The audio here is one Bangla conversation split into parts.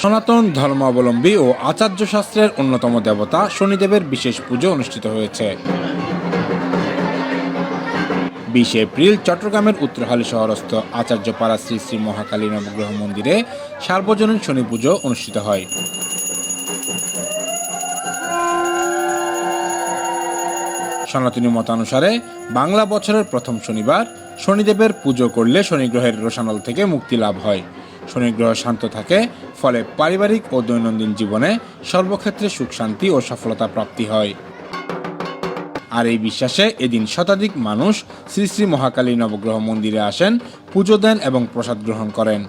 সনাতন ধর্মাবলম্বী ও আচার্য শাস্ত্রের অন্যতম দেবতা শনিদেবের বিশেষ পুজো অনুষ্ঠিত হয়েছে। বিশে এপ্রিল চট্টগ্রামের উত্তরহালী শহরস্থ আচার্যপাড়া শ্রী শ্রী মহাকালী নবগ্রহ মন্দিরে সার্বজনীন শনি পুজো অনুষ্ঠিত হয়। সনাতনী মতানুসারে বাংলা বছরের প্রথম শনিবার শনিদেবের পুজো করলে শনিগ্রহের রোশানল থেকে মুক্তি লাভ হয়। শনিগ্রহ শান্ত থাকে, ফলে পারিবারিক ও দৈনন্দিন জীবনে সর্বক্ষেত্রে সুখ, শান্তি ও সফলতা প্রাপ্তি হয়। আর এই বিশ্বাসে এদিন শতাধিক মানুষ শ্রী শ্রী মহাকালী নবগ্রহ মন্দিরে আসেন, পুজো দেন এবং প্রসাদ গ্রহণ করেন।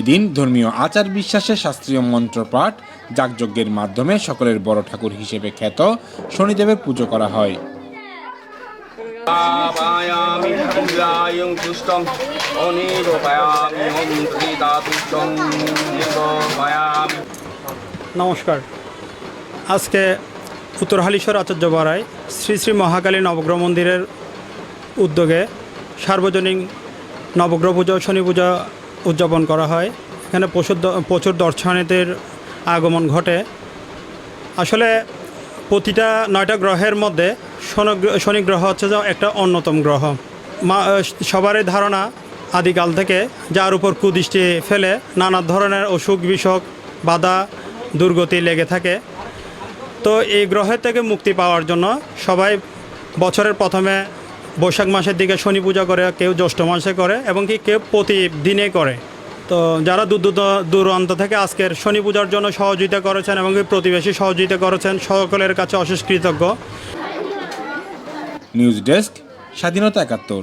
এদিন ধর্মীয় আচার বিশ্বাসে শাস্ত্রীয় মন্ত্রপাঠ যাগযজ্ঞের মাধ্যমে সকলের বড় ঠাকুর হিসেবে খ্যাত শনিদেবের পুজো করা হয়। নমস্কার। আজকে উত্তর হালিশ্বর আচার্য বাড়ায় শ্রী শ্রী মহাকালী নবগ্রহ মন্দিরের উদ্যোগে সার্বজনীন নবগ্রহ পুজো শনি পূজা উদযাপন করা হয়। এখানে প্রচুর প্রচুর দর্শনার্থীর আগমন ঘটে। আসলে প্রতিটা নয়টা গ্রহের মধ্যে শনি গ্রহ হচ্ছে যে একটা অন্যতম গ্রহ। মা সবারই ধারণা আদিকাল থেকে যার উপর কুদৃষ্টি ফেলে নানা ধরনের অসুখ বিসুখ, বাধা, দুর্গতি লেগে থাকে। তো এই গ্রহের থেকে মুক্তি পাওয়ার জন্য সবাই বছরের প্রথমে বৈশাখ মাসের দিকে শনি পূজা করে, কেউ জ্যৈষ্ঠ মাসে করে এবং কি কেউ প্রতিদিনে করে। তো যারা দূর দূর দূরান্ত থেকে আজকের শনি পূজার জন্য সহযোগিতা করেছেন এবং প্রতিবেশী সহযোগিতা করেছেন, সকলের কাছে অশেষ কৃতজ্ঞ। নিউজ ডেস্ক স্বাধীনতা একাত্তর।